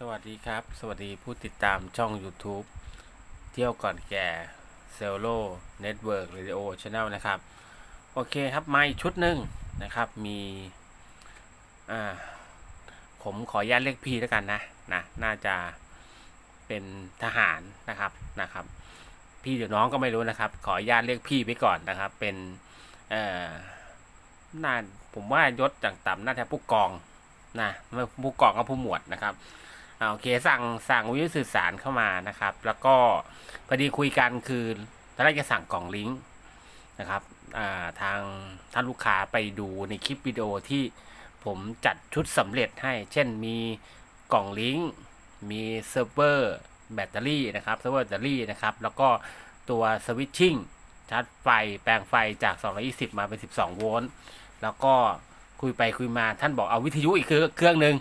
สวัสดีครับ สวัสดีผู้ติดตามช่อง YouTube เที่ยวก่อนแก่เซลโลเน็ตเวิร์กเรดิโอช n แนลนะครับ โอเคครับมาอีกชุดหนึ่งนะครับ มี อ่า ผมขออนุญาตเรียกพี่แล้วกันนะนะน่าจะเป็นทหารนะครับนะครับ พี่เดี๋ยวน้องก็ไม่รู้นะครับ ขออนุญาตเรียกพี่ไปก่อนนะครับ เป็นเอ่อน่าผมว่ายศต่ำๆน่าจะผู้กองนะไม่ผู้กองกับผู้หมวดนะครับ โอเคสั่งสั่งวิทยุสื่อสารเข้ามานะครับ แล้วก็พอดีคุยกันคือตอนแรกจะสั่งกล่องลิงก์นะครับาทางท่านลูกค้าไปดูในคลิปวิดีโอที่ผมจัดชุดสำเร็จให้ เช่นมีกล่องลิงก์มีเซิร์ฟเวอร์แบตเตอรี่นะครับเซิร์ฟเวอร์แบตเตอรี่นะครับ แล้วก็ตัวสวิตชิ่งชาร์จไฟแปลงไฟจาก 220 มาเป็น 12 โวลต์ แล้วก็คุยไปคุยมาท่านบอกเอาวิทยุอีกเครื่องหนึ่ง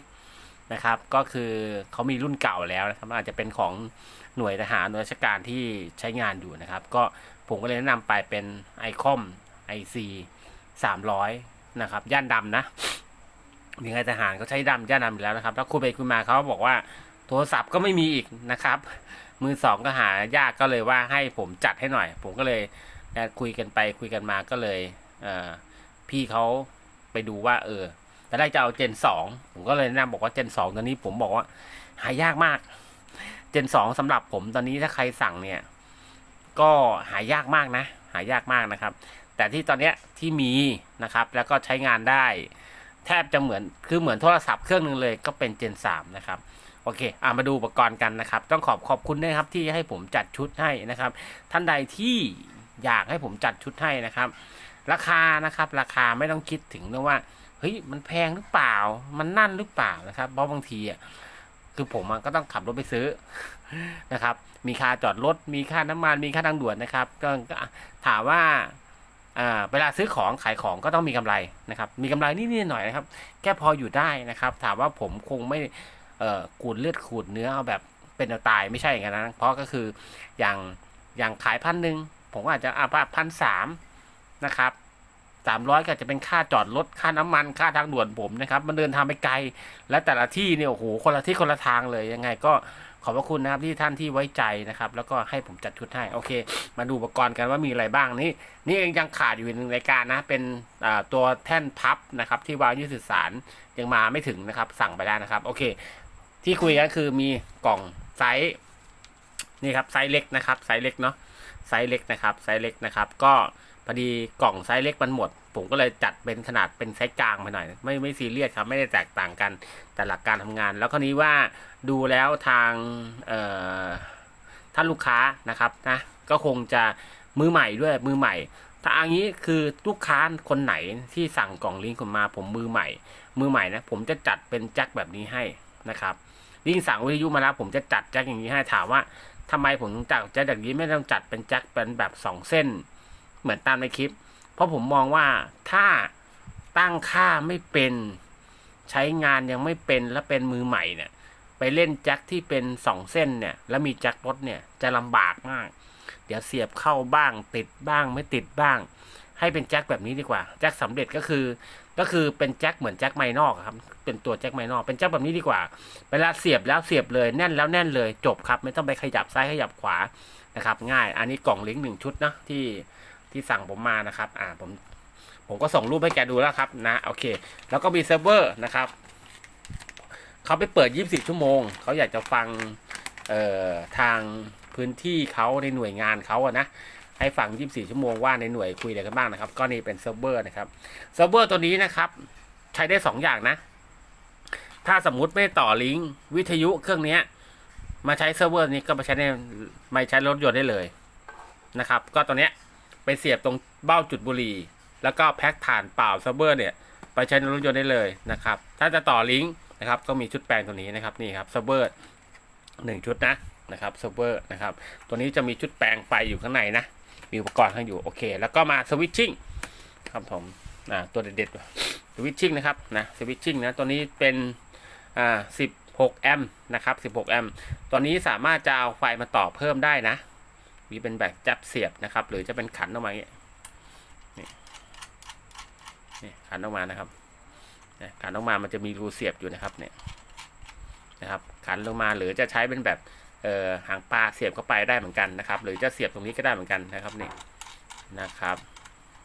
นะครับ ก็คือเขามีรุ่นเก่าแล้วนะครับอาจจะเป็นของหน่วยทหารหน่วยราชการที่ใช้งานอยู่นะครับ ก็ผมก็เลยแนะนำไปเป็นไอคอม IC 300 นะครับ ย่านดำนะมีไงทหารเขาใช้ดำย่านดำอยู่แล้วนะครับแล้วคุยไปคุยมาเขาบอกว่าโทรศัพท์ก็ไม่มีอีกนะครับ มือสองก็หายากก็เลยว่าให้ผมจัดให้หน่อย ผมก็เลยคุยกันไปคุยกันมาก็เลยเพี่เขาไปดูว่า เออ แต่ได้จะเอาเจนสองผมก็เลยแนะนำบอกว่าเจนสองตอนนี้ผมบอกว่า หายากมาก เจนสองสำหรับผมตอนนี้ถ้าใครสั่งเนี่ย ก็หายากมากนะ หายากมากนะครับ แต่ที่ตอนเนี้ยที่มีนะครับ แล้วก็ใช้งานได้ แทบจะเหมือนคือเหมือนโทรศัพท์เครื่องหนึ่งเลยก็เป็นเจนสามนะครับโอเคอ่ามาดูอุปกรณ์กันนะครับ ต้องขอบขอบคุณด้วยครับที่ให้ผมจัดชุดให้นะครับ ท่านใดที่อยากให้ผมจัดชุดให้นะครับ ราคานะครับ ราคาไม่ต้องคิดถึงเรื่องว่า เฮ้ยมันแพงหรือเปล่า มันนั่นหรือเปล่านะครับเพราะบางทีอะคือผมก็ต้องขับรถไปซื้อนะครับ มีค่าจอดรถ มีค่าน้ำมัน มีค่าทางด่วนนะครับ ก็ถามว่าอ่าเวลาซื้อของขายของก็ต้องมีกำไรนะครับ มีกำไรนิดๆหน่อยๆนะครับ แค่พออยู่ได้นะครับ ถามว่าผมคงไม่ขูดเลือดขูดเนื้อเอาแบบเป็นเอาตายไม่ใช่อย่างนั้นนะเพราะก็คืออย่างอย่างขายพันหนึ่งผมอาจจะอ่าพันสามนะครับ สามร้อยก็จะเป็นค่าจอดรถค่าน้ำมันค่าทางด่วนผมนะครับ มันเดินทางไปไกล และแต่ละที่เนี่ยโอ้โหคนละที่คนละทางเลยยังไงก็ขอบพระคุณนะครับที่ท่านที่ไว้ใจนะครับ แล้วก็ให้ผมจัดชุดให้โอเค มาดูอุปกรณ์กันว่ามีอะไรบ้างนี่นี่ยังขาดอยู่หนึ่งรายการนะ เป็นตัวแท่นพับนะครับ ที่วางยืดสื่อสารยังมาไม่ถึงนะครับ สั่งไปแล้วนะครับ โอเค ที่คุยกันคือมีกล่องไซส์นี่ครับไซส์เล็กนะครับไซส์เล็กเนาะไซส์เล็กนะครับไซส์เล็กนะครับ ก็ พอดีกล่องไซส์เล็กมันหมด ผมก็เลยจัดเป็นขนาดเป็นไซส์กลางไปหน่อยไม่ไม่ซีเรียสครับไม่ได้แตกต่างกันแต่หลักการทำงาน แล้วคราวนี้ว่าดูแล้วทางท่านลูกค้านะครับนะก็คงจะมือใหม่ด้วยมือใหม่ถ้าอันนี้คือลูกค้าคนไหนที่สั่งกล่องลิงก์ผมมาผมมือใหม่ มือใหม่นะผมจะจัดเป็นแจ็คแบบนี้ให้นะครับยิ่งสั่งวิทยุมาแล้วผมจะจัดแจ็คอย่างนี้ให้ถามว่าทำไมผมถึงจัดแจ็คแบบนี้ไม่ต้องจัดเป็นแจ็คเป็นแบบสองเส้น เหมือนตามในคลิป เพราะผมมองว่าถ้าตั้งค่าไม่เป็นใช้งานยังไม่เป็นและเป็นมือใหม่เนี่ย ไปเล่นแจ็คที่เป็นสองเส้นเนี่ย แล้วมีแจ็ครถเนี่ยจะลำบากมาก เดี๋ยวเสียบเข้าบ้าง ติดบ้างไม่ติดบ้าง ให้เป็นแจ็คแบบนี้ดีกว่า แจ็คสำเร็จก็คือ ก็คือเป็นแจ็คเหมือนแจ็คไมนอกครับ เป็นตัวแจ็คไมนอก เป็นแจ็คแบบนี้ดีกว่า เวลาเสียบแล้วเสียบเลยแน่นแล้วแน่นเลยจบครับ ไม่ต้องไปขยับซ้ายขยับขวานะครับ ง่าย อันนี้กล่องลิงก์หนึ่งชุดนะที่ ที่สั่งผมมานะครับ อ่าผมผมก็ส่งรูปให้แกดูแล้วครับนะโอเค แล้วก็มีเซิร์ฟเวอร์นะครับเขาไปเปิด 24 ชั่วโมง เขาอยากจะฟังเอ่อทางพื้นที่เขาในหน่วยงานเขาอะนะให้ฟัง 24 ชั่วโมงว่าในหน่วยคุยอะไรกันบ้างนะครับ ก็นี่เป็นเซิร์ฟเวอร์นะครับเซิร์ฟเวอร์ตัวนี้นะครับ ใช้ได้ 2 อย่างนะ ถ้าสมมุติไม่ต่อลิงก์วิทยุเครื่องนี้มาใช้เซิร์ฟเวอร์นี้ก็มาใช้ในไม่ใช้รถยนต์ได้เลยนะครับ ก็ตัวเนี้ย ไปเสียบตรงเบ้าจุดบุหรี่ แล้วก็แพ็คฐานเปล่าเซิร์เวอร์เนี่ยไปใช้ในรถยนต์ได้เลยนะครับ ถ้าจะต่อลิงก์นะครับก็มีชุดแปลงตัวนี้นะครับนี่ครับเซิร์เวอร์หนึ่งชุดนะนะครับเซิร์เวอร์นะครับตัวนี้จะมีชุดแปลงไฟอยู่ข้างในนะมีอุปกรณ์ข้างอยู่โอเค แล้วก็มาสวิตชิ่งครับผมอ่าตัวเด็ดๆสวิตชิ่งนะครับนะสวิตชิ่งนะตัวนี้เป็นอ่า16แอมป์นะครับ16แอมป์ตัวนี้สามารถจะเอาไฟมาต่อเพิ่มได้นะ มีเป็นแบบจับเสียบนะครับ หรือจะเป็นขันออกมาอย่างเงี้ยนี่นี่ขันออกมานะครับนี่ขันออกมามันจะมีรูเสียบอยู่นะครับเนี่ยนะครับ ขันลงมาหรือจะใช้เป็นแบบเอ่อหางปลาเสียบเข้าไปได้เหมือนกันนะครับ หรือจะเสียบตรงนี้ก็ได้เหมือนกันนะครับนี่นะครับ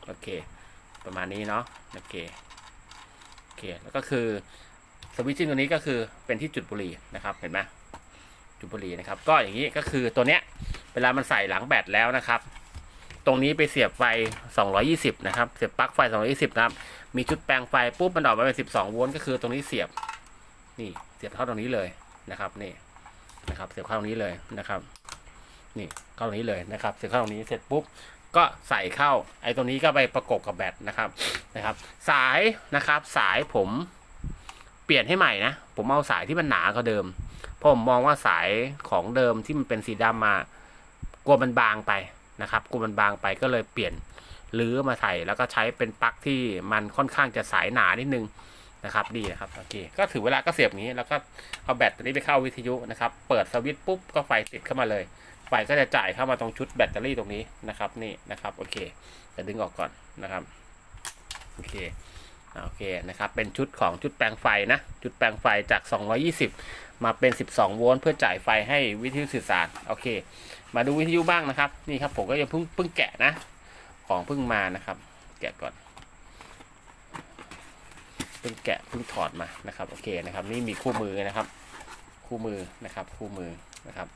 โอเค ประมาณนี้เนาะโอเคโอเคแล้วก็คือสวิตชิ่งตัวนี้ก็คือเป็นที่จุดบุหรี่นะครับเห็นไหมจุดบุหรี่นะครับ ก็อย่างนี้ก็คือตัวเนี้ย เวลามันใส่หลังแบตแล้วนะครับ ตรงนี้ไปเสียบไฟ 220 นะครับ เสียบปลั๊กไฟ 220 นะครับ มีชุดแปลงไฟปุ๊บมันออกมาเป็น 12 โวลต์ก็คือตรงนี้เสียบ นี่เสียบเข้าตรงนี้เลยนะครับ นี่นะครับ เสียบเข้าตรงนี้เลยนะครับ นี่เข้าตรงนี้เลยนะครับ เสียบเข้าตรงนี้เสร็จปุ๊บก็ใส่เข้า ไอ้ตรงนี้ก็ไปประกบกับแบตนะครับนะครับ สายนะครับ สายผมเปลี่ยนให้ใหม่นะ ผมเอาสายที่มันหนากว่าเดิม เพราะผมมองว่าสายของเดิมที่มันเป็นสีดำมา กลัวมันบางไปนะครับกลัวมันบางไปก็เลยเปลี่ยนหรือมาใส่แล้วก็ใช้เป็นปลั๊กที่มันค่อนข้างจะสายหนานิดนึงนะครับดีนะครับโอเคก็ถือเวลาก็เสียบงนี้แล้วก็เอาแบตตัวนี้ไปเข้าวิทยุนะครับ เปิดสวิตช์ปุ๊บก็ไฟติดเข้ามาเลย ไฟก็จะจ่ายเข้ามาตรงชุดแบตเตอรี่ตรงนี้นะครับนี่นะครับโอเคจะดึงออกก่อนนะครับโอเคโอเคนะครับเป็นชุดของชุดแปลงไฟนะ ชุดแปลงไฟจาก 220 มาเป็น 12 โวลต์เพื่อจ่ายไฟให้วิทยุสื่อสารโอเค มาดูวิทยุบ้างนะครับ นี่ครับผมก็ยังเพิ่งเพิ่งแกะนะ ของเพิ่งมานะครับ แกะก่อนเพิ่งแกะเพิ่งถอดมานะครับโอเคนะครับ นี่มีคู่มือนะครับ คู่มือนะครับ คู่มือนะครับ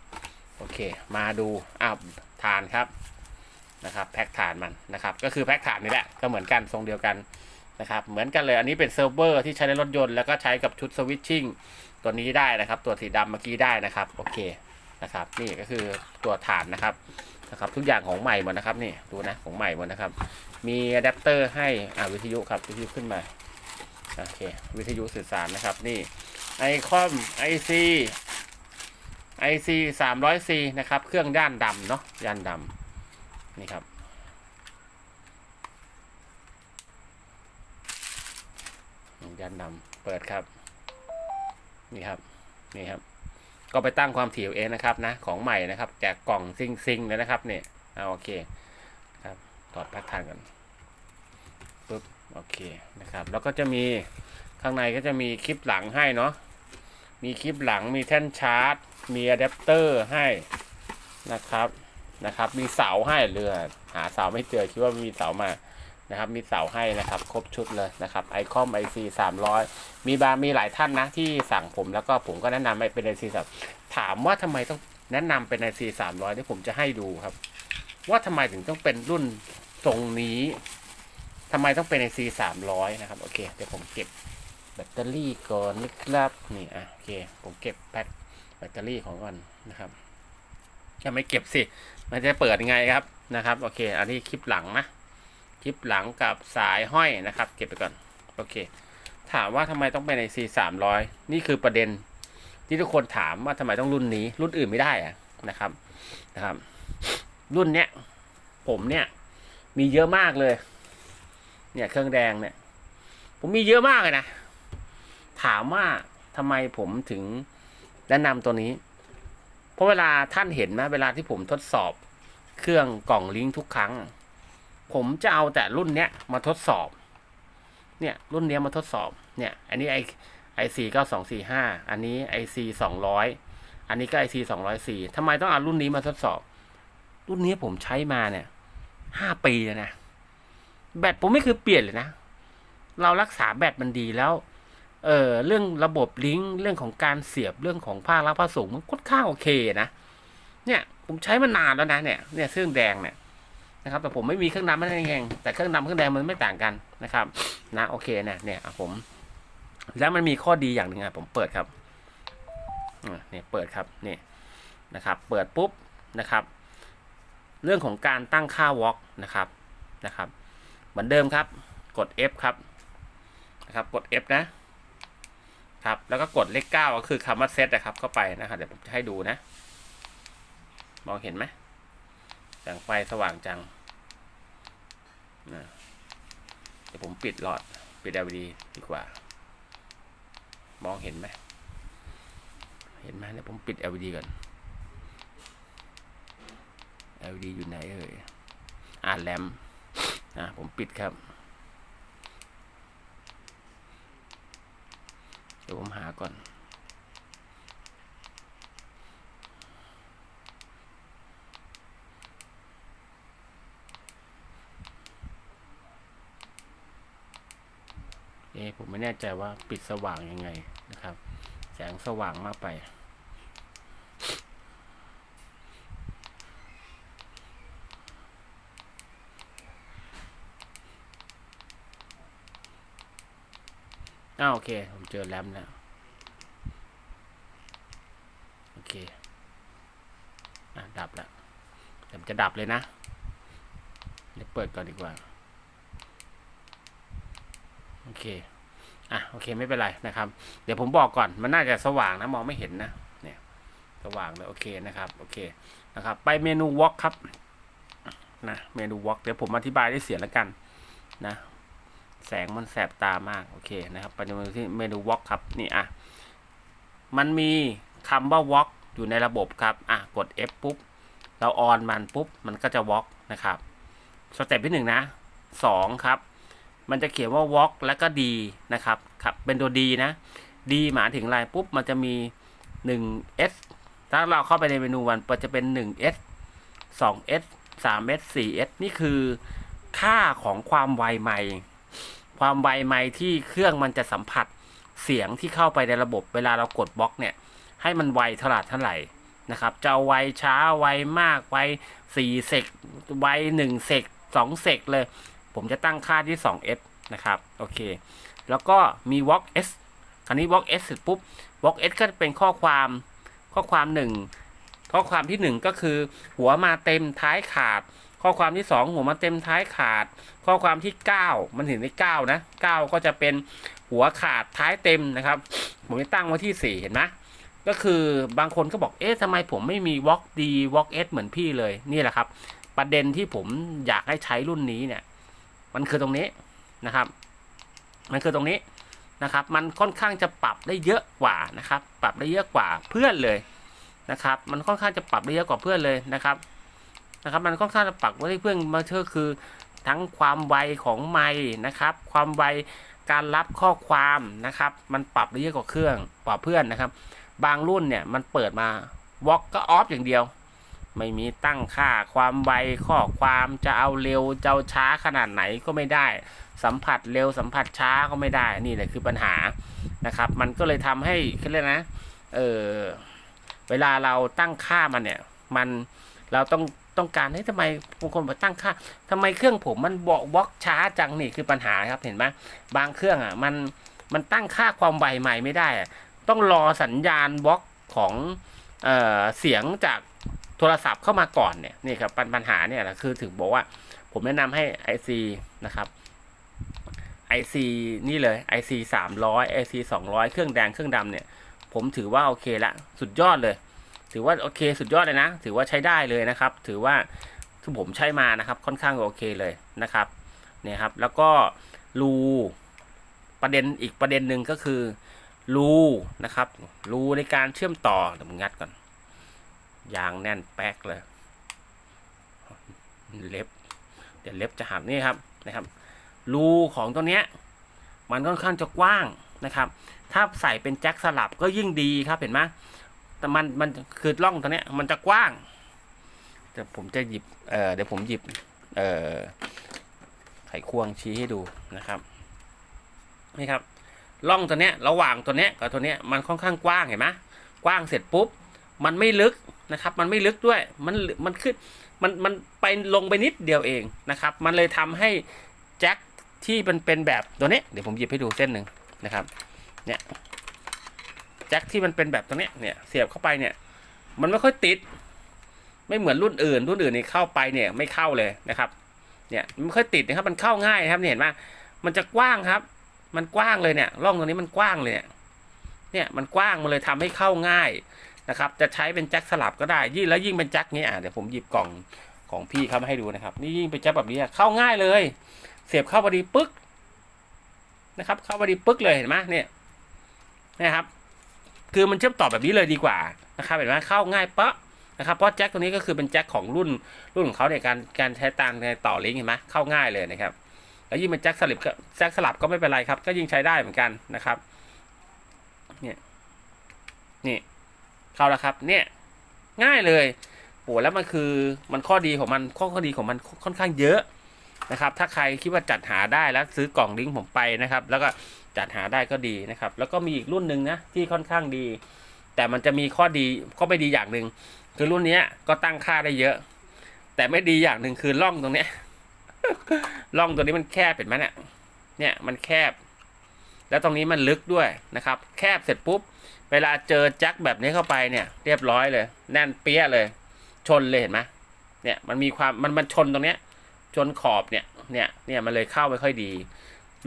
โอเค มาดูอ้าวฐานครับนะครับ แพ็กฐานมันนะครับ ก็คือแพ็กฐานนี่แหละก็เหมือนกันทรงเดียวกันนะครับ เหมือนกันเลยอันนี้เป็นเซิร์ฟเวอร์ที่ใช้ในรถยนต์แล้วก็ใช้กับชุดสวิตชิ่งตัวนี้ได้นะครับ ตัวสีดำเมื่อกี้ได้นะครับ โอเค นะครับนี่ก็คือตัวฐานนะครับนะครับ ทุกอย่างของใหม่หมดนะครับนี่ดูนะของใหม่หมดนะครับ มีอะแดปเตอร์ให้อ่าวิทยุครับวิทยุขึ้นมาโอเควิทยุสื่อสารนะครับนี่ไอคอมไอซีไอซีสามร้อยซีนะครับ เครื่องด้านดำเนาะด้านดำนี่ครับด้านดำเปิดครับ นี่ครับ นี่ครับ ก็ไปตั้งความถี่เอาเองนะครับนะของใหม่นะครับแจกกล่องซิงซิงเลยนะครับเนี่ยเอาโอเคครับถอดพ็กทานกันปุ๊บโอเคนะครับ แล้วก็จะมีข้างในก็จะมีคลิปหลังให้เนาะมีคลิปหลังมีแท่นชาร์จ มีอะแดปเตอร์ให้นะครับนะครับ มีเสาให้เรือหาเสาไม่เจอคิดว่ามีเสามา นะครับ มีเสาให้นะครับ ครบชุดเลยนะครับไอคอมไอซีสามร้อยมีบางมีหลายท่านนะที่สั่งผมแล้วก็ผมก็แนะนำให้เป็นไอซีสามถามว่าทำไมต้องแนะนำเป็นไอซีสามร้อยที่ผมจะให้ดูครับ ว่าทำไมถึงต้องเป็นรุ่นทรงนี้ทำไมต้องเป็นไอซีสามร้อยนะครับ โอเคเดี๋ยวผมเก็บแบตเตอรี่ก่อนนะครับนี่อะโอเค ผมเก็บแพ็คแบตเตอรี่ของก่อนนะครับจะไม่เก็บสิ มันจะเปิดไงครับนะครับ โอเค อันนี้คลิปหลังนะ คลิปหลังกับสายห้อยนะครับ เก็บไปก่อน โอเค ถามว่าทำไมต้องเป็นไอซีสามร้อยนี่คือประเด็น ที่ทุกคนถามว่าทำไมต้องรุ่นนี้ รุ่นอื่นไม่ได้อะนะครับนะครับ รุ่นเนี้ยผมเนี่ย มีเยอะมากเลย เนี่ยเครื่องแดงเนี่ย ผมมีเยอะมากเลยนะ ถามว่าทำไมผมถึงแนะนำตัวนี้ เพราะเวลาท่านเห็นนะเวลาที่ผมทดสอบ เครื่องกล่องลิงก์ทุกครั้ง ผมจะเอาแต่รุ่นเนี้ยมาทดสอบ เนี่ยรุ่นเนี้ยมาทดสอบ เนี่ย อันนี้ไอไอซีเก้าสองสี่ห้าอันนี้ไอซีสองร้อยอันนี้ก็ไอซีสองร้อยสี่ทำไมต้องเอารุ่นนี้มาทดสอบ รุ่นนี้ผมใช้มาเนี่ยห้าปีแล้วนะ แบตผมไม่เคยเปลี่ยนเลยนะ เรารักษาแบตมันดีแล้ว เออเรื่องระบบลิงก์เรื่องของการเสียบเรื่องของผ้ารับผ้าสูงมันค่อนข้างโอเคนะ เนี่ยผมใช้มานานแล้วนะเนี่ย เนี่ยเครื่องแดงเนี่ย นะครับ แต่ผมไม่มีเครื่องดำไม่ได้แงแต่เครื่องดำเครื่องแดงมันไม่ต่างกันนะครับนะโอเคเนี่ยเนี่ยผมแล้วมันมีข้อดีอย่างหนึ่งอะผมเปิดครับอะเนี่ยเปิดครับนี่นะครับ เปิดปุ๊บนะครับ เรื่องของการตั้งค่าวอล์กนะครับนะครับ เหมือนเดิมครับ กด F ครับนะครับ กด F นะครับ แล้วก็กดเลขเก้าก็คือคำว่าเซตนะครับ เข้าไปนะครับเดี๋ยวผมจะให้ดูนะ มองเห็นไหมแสงไฟสว่างจัง นะเดี๋ยวผมปิดหลอดปิด LED ดีกว่า มองเห็นไหมเห็นไหมเดี๋ยวผมปิด LED ก่อน LED อยู่ไหนเอ่ยอ่านแรมอะผมปิดครับ เดี๋ยวผมหาก่อน เอะผมไม่แน่ใจว่าปิดสว่างยังไงนะครับ แสงสว่างมากไป อ้าโอเค ผมเจอแรมแล้ว โอเค อะ ดับแล้วเดี๋ยวมันจะดับเลยนะเดี๋ยวเปิดก่อนดีกว่า โอเค อะ โอเค ไม่เป็นไรนะครับ เดี๋ยวผมบอกก่อน มันน่าจะสว่างนะ มองไม่เห็นนะ เนี่ย สว่างเลย โอเค นะครับ โอเค นะครับ ไปเมนูวอล์กครับ นะ เมนูวอล์กเดี๋ยวผมอธิบายได้เสียงแล้วกัน นะ แสงมันแสบตามาก โอเค นะครับ ไปดูที่เมนูวอล์กครับ นี่ อะ มันมีคำว่าวอล์กอยู่ในระบบครับ อะ กด F ปุ๊บ เราออนมันปุ๊บ มันก็จะวอล์กนะครับ สเต็ปที่หนึ่งนะสองครับ มันจะเขียนว่า walk แล้วก็ d นะครับครับเป็นตัว d นะ d หมายถึงอะไรปุ๊บมันจะมี 1s ถ้าเราเข้าไปในเมนูมันก็จะเป็น 1s 2s 3s 4s นี่คือค่าของความไวไมค์ความไวไมค์ที่เครื่องมันจะสัมผัสเสียงที่เข้าไปในระบบเวลาเรากดบล็อกเนี่ยให้มันไวเท่าไหร่เท่าไหร่นะครับจะไวช้าไวมากไว4เซกไว1เซก2เซกเลย ผมจะตั้งค่าที่ 2s นะครับ โอเค แล้วก็มี walk s คราวนี้ walk s เสร็จปุ๊บ walk s ก็จะเป็นข้อความข้อความหนึ่งข้อความที่หนึ่งก็คือหัวมาเต็มท้ายขาด ข้อความที่สองหัวมาเต็มท้ายขาด ข้อความที่เก้ามันถึงได้เก้านะเก้าก็จะเป็นหัวขาดท้ายเต็มนะครับ ผมจะตั้งไว้ที่สี่เห็นไหมก็คือบางคนก็บอก เอ๊ะทำไมผมไม่มี walk d walk s เหมือนพี่เลย นี่แหละครับ ประเด็นที่ผมอยากให้ใช้รุ่นนี้เนี่ย มันคือตรงนี้นะครับ มันคือตรงนี้นะครับ มันค่อนข้างจะปรับได้เยอะกว่านะครับ ปรับได้เยอะกว่าเพื่อนเลยนะครับ มันค่อนข้างจะปรับได้เยอะกว่าเพื่อนเลยนะครับนะครับ มันค่อนข้างจะปรับได้เพื่อนมาเชื่อคือ ทั้งความไวของไม้นะครับ ความไวการรับข้อความนะครับ มันปรับได้เยอะกว่าเครื่องกว่าเพื่อนนะครับ บางรุ่นเนี่ยมันเปิดมาวอ k ก็ออฟอย่างเดียว ไม่มีตั้งค่าความไวข้อความจะเอาเร็วจะเอาช้าขนาดไหนก็ไม่ได้ สัมผัสเร็วสัมผัสช้าก็ไม่ได้นี่แหละคือปัญหานะครับ มันก็เลยทำให้เขาเรียนะเออเวลาเราตั้งค่ามันเนี่ย มันเราต้องต้องการให้ทำไมบางคนบอกตั้งค่าทำไมเครื่องผมมันบอกวอกช้าจังนี่คือปัญหาครับเห็นไหมบางเครื่องอะมันมันตั้งค่าความไวใหม่ไม่ได้อะต้องรอสัญญาณวอกของเออเสียงจาก โทรศัพท์เข้ามาก่อนเนี่ยนี่ครับปัญปญหาเนี่ยนะคือถึงบอกว่า ผมแนะนำให้ IC นะครับ IC นี่เลย IC 300 IC 200 เครื่องแดงเครื่องดำเนี่ย ผมถือว่าโอเคละสุดยอดเลย ถือว่าโอเค สุดยอดเลยนะ ถือว่าใช้ได้เลยนะครับ ถือว่าที่ผมใช้มานะครับ ค่อนข้างโอเคเลยนะครับเนี่ยครับ แล้วก็รูประเด็นอีกประเด็นหนึ่งก็คือรูนะครับรูในการเชื่อมต่อเดี๋ยวผมงัดก่อน ยางแน่นแป๊กเลย เล็บ เดี๋ยวเล็บจะหักนี่ครับนะครับรูของตัวเนี้ย มันค่อนข้างจะกว้างนะครับ ถ้าใส่เป็นแจ็คสลับก็ยิ่งดีครับเห็นไหมแต่มันมันคือร่องตัวเนี้ยมันจะกว้างเดี๋ยวผมจะหยิบเออเดี๋ยวผมหยิบเออไขควงชี้ให้ดูนะครับนี่ครับร่องตัวเนี้ยระหว่างตัวเนี้ยกับตัวเนี้ยมันค่อนข้างกว้างเห็นไหมกว้างเสร็จปุ๊บ มันไม่ลึก นะครับ มันไม่ลึกด้วย มันมันขึ้นมันมันไปลงไปนิดเดียวเองนะครับ มันเลยทำให้แจ็คที่มันเป็นแบบตัวนี้เดี๋ยวผมหยิบให้ดูเส้นหนึ่งนะครับ เนี่ยแจ็คที่มันเป็นแบบตัวนี้เนี่ยเสียบเข้าไปเนี่ย มันไม่ค่อยติด ไม่เหมือนรุ่นอื่น รุ่นอื่นนี่เข้าไปเนี่ยไม่เข้าเลยนะครับ เนี่ยมันไม่ค่อยติดนะครับ มันเข้าง่ายครับเนี่ยเห็นไหมมันจะกว้างครับ มันกว้างเลยเนี่ยร่องตรงนี้มันกว้างเลยเนี่ย เนี่ยมันกว้างมันเลยทำให้เข้าง่าย นะครับ จะใช้เป็นแจ็คสลับก็ได้ ยิ่งแล้วยิ่งเป็นแจ็คนี้อะเดี๋ยวผมหยิบกล่องของพี่เขามาให้ดูนะครับ นี่ยิ่งเป็นแจ็คแบบนี้เข้าง่ายเลย เสียบเข้าพอดีปึ๊กนะครับ เข้าพอดีปึ๊กเลยเห็นไหมเนี่ยนะครับ คือมันเชื่อมต่อแบบนี้เลยดีกว่านะครับเห็นไหมเข้าง่ายปะนะครับเพราะแจ็คตัวนี้ก็คือเป็นแจ็คของรุ่นรุ่นของเขาในการการใช้ตังในต่อลิงก์เห็นไหมเข้าง่ายเลยนะครับแล้วยิ่งเป็นแจ็คสลับก็แจ็คสลับก็ไม่เป็นไรครับ ก็ยิ่งใช้ได้เหมือนกันนะครับ เนี่ยนี่ เข้าแล้วครับ เนี่ยง่ายเลยโอ้แล้วมันคือมันข้อดีของมันข้อข้อดีของมันค่อนข้างเยอะนะครับ ถ้าใครคิดว่าจัดหาได้แล้วซื้อกล่องลิงก์ผมไปนะครับ แล้วก็จัดหาได้ก็ดีนะครับ แล้วก็มีอีกรุ่นหนึ่งนะที่ค่อนข้างดี แต่มันจะมีข้อดีข้อไม่ดีอย่างหนึ่งคือรุ่นนี้ก็ตั้งค่าได้เยอะ แต่ไม่ดีอย่างหนึ่งคือร่องตรงเนี้ยร่องตัวนี้มันแคบเห็นไหมเนี่ยเนี่ยมันแคบ แล้วตรงนี้มันลึกด้วยนะครับ แคบเสร็จปุ๊บ เวลาเจอแจ็คแบบนี้เข้าไปเนี่ย เรียบร้อยเลย แน่นเปี้ยเลย ชนเลยเห็นไหมเนี่ยมันมีความมันมันชนตรงเนี้ย ชนขอบเนี่ยเนี่ยเนี่ยมันเลยเข้าไม่ค่อยดี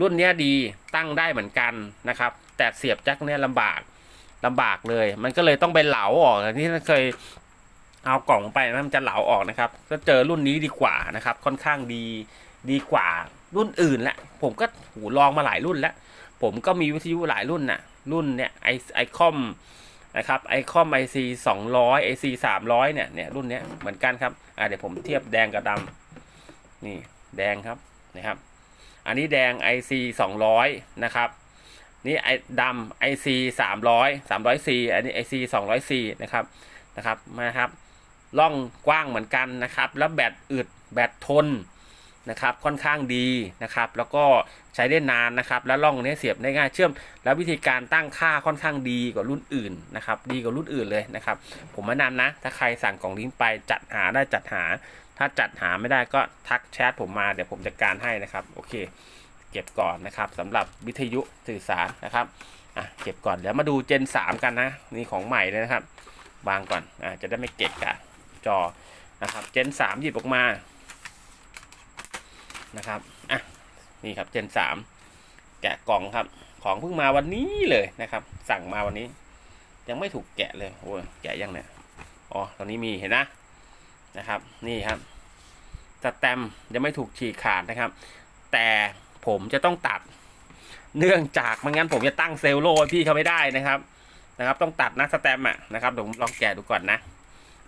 รุ่นเนี้ยดีตั้งได้เหมือนกันนะครับ แต่เสียบแจ็คเนี่ยลำบากลำบากเลย มันก็เลยต้องไปเหลาออกอที่เคยเอากล่องไปมันจะเหลาออกนะครับก็เจอรุ่นนี้ดีกว่านะครับ ค่อนข้างดีดีกว่ารุ่นอื่นแหละผมก็หูลองมาหลายรุ่นแล้ว ผมก็มีวิทยุหลายรุ่นน่ะ รุ่นเนี่ยไอไอคอมนะครับไอคอมไอซีสองร้อยไอซีสามร้อยเนี่ยเนี่ยรุ่นเนี้ยเหมือนกันครับอ่าเดี๋ยวผมเทียบแดงกับดำนี่แดงครับนะครับ อันนี้แดง IC 200 นะครับ นี่ไอดำ IC 300 300C อันนี้ IC 200C นะครับนะครับมาครับล่องกว้างเหมือนกันนะครับ แล้วแบตอึดแบตทน นะครับค่อนข้างดีนะครับแล้วก็ใช้ได้นานนะครับ แล้วล่องนี้เสียบได้ง่ายเชื่อม แล้ววิธีการตั้งค่าค่อนข้างดีกว่ารุ่นอื่นนะครับดีกว่ารุ่นอื่นเลยนะครับ ผมแนะนำนะ ถ้าใครสั่งกล่องลิงก์ไปจัดหาได้จัดหา ถ้าจัดหาไม่ได้ก็ทักแชทผมมาเดี๋ยวผมจัดการให้นะครับโอเค เก็บก่อนนะครับสำหรับวิทยุสื่อสารนะครับอะเก็บก่อนเดี๋ยวมาดูเจน 3 กันนะนี่ของใหม่เลยนะครับวางก่อนอะจะได้ไม่เก็บกะจอนะครับเจน 3 หยิบออกมา นะครับอะนี่ครับเจน3แกะกล่องครับ ของเพิ่งมาวันนี้เลยนะครับ สั่งมาวันนี้ ยังไม่ถูกแกะเลยโอ้ยแกะยังเนี่ยอ๋อตอนนี้มีเห็นนะนะครับ นี่ครับสแตมยังไม่ถูกฉีกขาดนะครับ แต่ผมจะต้องตัด เนื่องจากไม่งั้นผมจะตั้งเซลโลไว้พี่เขาไม่ได้นะครับนะครับ ต้องตัดนะสแตมอะนะครับเดี๋ยวผมลองแกะดูก่อนนะ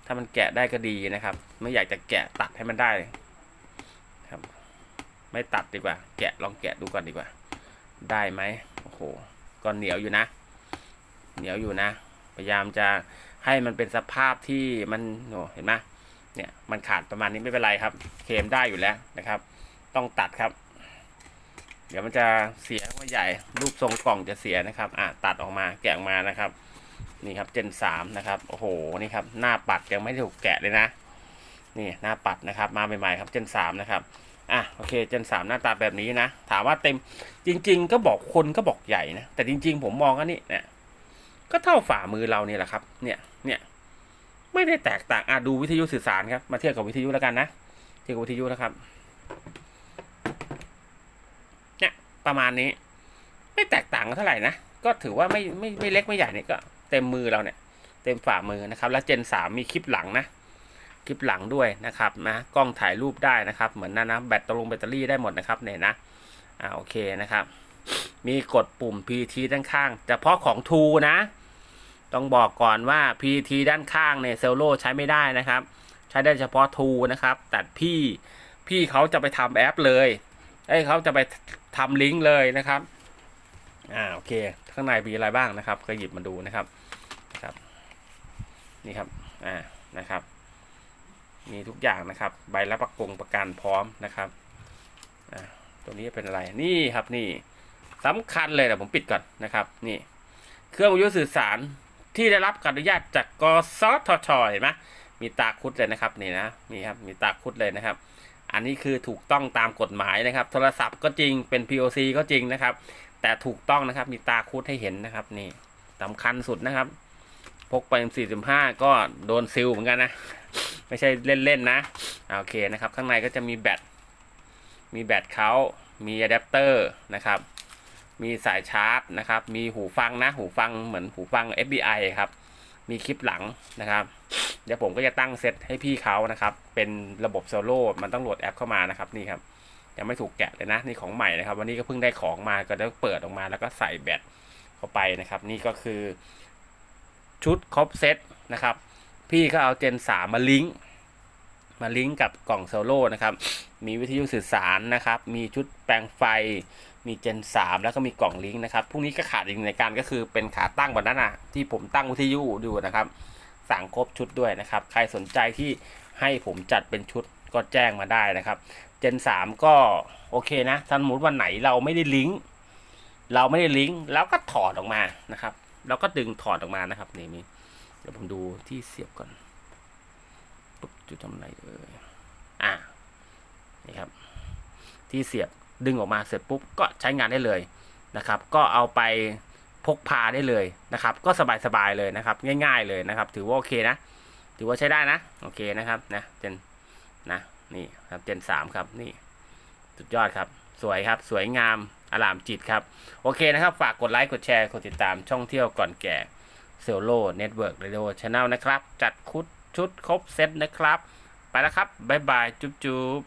ถ้ามันแกะได้ก็ดีนะครับ ไม่อยากจะแกะตัดให้มันได้ ไม่ตัดดีกว่า แกะลองแกะดูก่อนดีกว่า ได้ไหมโอ้โหก็เหนียวอยู่นะ เหนียวอยู่นะ พยายามจะให้มันเป็นสภาพที่มันโอ้เห็นไหมเนี่ยมันขาดประมาณนี้ไม่เป็นไรครับ เคมได้อยู่แล้วนะครับ ต้องตัดครับ เดี๋ยวมันจะเสียว่าใหญ่ รูปทรงกล่องจะเสียนะครับอะตัดออกมาแกะออกมานะครับ นี่ครับเจนสามนะครับโอ้โหนี่ครับหน้าปัดยังไม่ถูกแกะเลยนะ นี่หน้าปัดนะครับ มาใหม่ๆครับเจนสามนะครับ อะโอเคเจนสามหน้าตาแบบนี้นะ ถามว่าเต็มจริง ๆ ก็บอกคนก็บอกใหญ่นะ แต่จริง ๆ ผมมองก็นี่เนี่ยก็เท่าฝ่ามือเราเนี่ยแหละครับ เนี่ยเนี่ยไม่ได้แตกต่างอะดูวิทยุสื่อสารครับ มาเทียบกับวิทยุแล้วกันนะเทียบกับวิทยุนะครับเนี่ยประมาณนี้ ไม่แตกต่างกันเท่าไหร่นะก็ถือว่าไม่ไม่ไม่เล็กไม่ใหญ่เนี่ยก็ เต็มมือเราเนี่ย เต็มฝ่ามือนะครับ แล้วเจนสามมีคลิปหลังนะ คลิปหลังด้วยนะครับนะกล้องถ่ายรูปได้นะครับเหมือนนั่นนะแบตตรงแบตเตอรี่ได้หมดนะครับเนี่ยนะอ่าโอเคนะครับ มีกดปุ่ม PT ด้านข้างแต่เพาะของทูนะ ต้องบอกก่อนว่า PT ด้านข้างเนี่ยเซลโลใช้ไม่ได้นะครับ ใช้ได้เฉพาะทูนะครับแต่พี่พี่เขาจะไปทำแอปเลยเอ้เขาจะไปทำลิงก์เลยนะครับอ่าโอเค ข้างในมีอะไรบ้างนะครับ ก็หยิบมาดูนะครับนะครับ นี่ครับ อ่า นะครับ มีทุกอย่างนะครับ ใบรับประกงประกันพร้อมนะครับอ่าตัวนี้เป็นอะไรนี่ครับนี่สำคัญเลยแต่ผมปิดก่อนนะครับ นี่ เครื่องวิทยุสื่อสารที่ได้รับการอนุญาตจากกสทชเห็นไหมมีตาคุดเลยนะครับนี่นะนี่ครับมีตาคุดเลยนะครับ อันนี้คือถูกต้องตามกฎหมายนะครับ โทรศัพท์ก็จริงเป็น POC ก็จริงนะครับ แต่ถูกต้องนะครับมีตาคุดให้เห็นนะครับ นี่สำคัญสุดนะครับ พกไป45ก็โดนซิลเหมือนกันนะ ไม่ใช่เล่นๆนะโอเคนะครับข้างในก็จะมีแบตมีแบตเขามีอะแดปเตอร์นะครับมีสายชาร์จนะครับมีหูฟังนะหูฟังเหมือนหูฟัง FBI ครับมีคลิปหลังนะครับ เดี๋ยวผมก็จะตั้งเซตให้พี่เขานะครับ เป็นระบบโซโล่มันต้องโหลดแอปเข้ามานะครับนี่ครับยังไม่ถูกแกะเลยนะนี่ของใหม่นะครับ วันนี้ก็เพิ่งได้ของมาก็ได้เปิดออกมาแล้วก็ใส่แบตเข้าไปนะครับ นี่ก็คือชุดครบเซตนะครับ พี่ก็เอาเจนสามมาลิงก์มาลิงก์กับกล่องโซโล่นะครับ มีวิทยุสื่อสารนะครับ มีชุดแปลงไฟ มีเจน 3 แล้วก็มีกล่องลิงก์นะครับพรุ่งนี้ก็ขาดอีกในการก็คือเป็นขาตั้งบนนั้นนะที่ผมตั้งวิทยุดูนะครับ สั่งครบชุดด้วยนะครับ ใครสนใจที่ให้ผมจัดเป็นชุดก็แจ้งมาได้นะครับ เจน 3 ก็โอเคนะสมมติวันไหนเราไม่ได้ลิงก์ เราไม่ได้ลิงก์เราก็ถอดออกมานะครับ เราก็ดึงถอดออกมานะครับนี่มี เดี๋ยวผมดูที่เสียบก่อนปุ๊บจุดตรงไหนเอ่ยอ่านี่ครับ ที่เสียบดึงออกมาเสร็จปุ๊บก็ใช้งานได้เลยนะครับ ก็เอาไปพกพาได้เลยนะครับ ก็สบายๆเลยนะครับ ง่าย ๆเลยนะครับ ถือว่าโอเคนะ ถือว่าใช้ได้นะ โอเคนะครับนะเจนนะนี่ครับเจนสามครับนี่สุดยอดครับ สวยครับ สวยงามอลามจิตครับ โอเคนะครับ ฝากกดไลค์ กดแชร์ กดติดตามช่องเที่ยวก่อนแก่ เซลโลเน็ตเวิร์กเรดิโอชาแนลนะครับ จัดคุดชุดครบเซตนะครับ ไปแล้วครับ บ๊ายบาย จุ๊บจุ๊บ